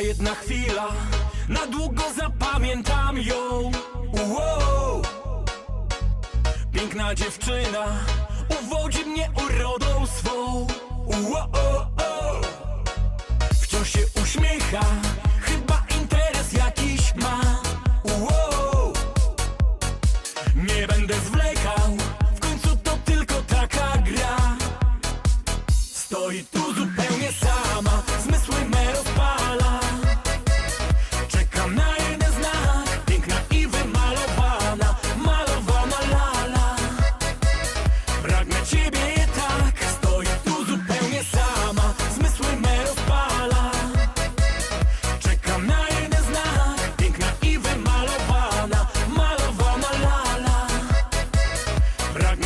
Jedna chwila, na długo zapamiętam ją Wow. Piękna dziewczyna, uwodzi mnie urodą swą Wow. Wciąż się uśmiecha, chyba interes jakiś ma Wow. Nie będę zwlekał,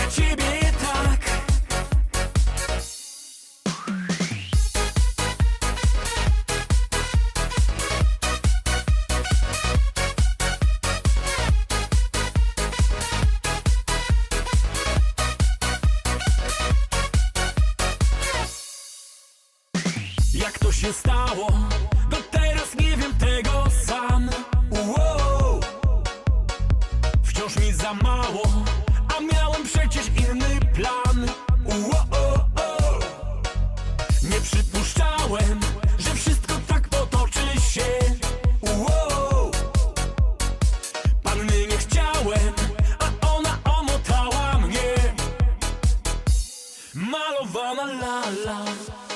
tak Jak to się stało? Do teraz nie wiem tego sam bana la la.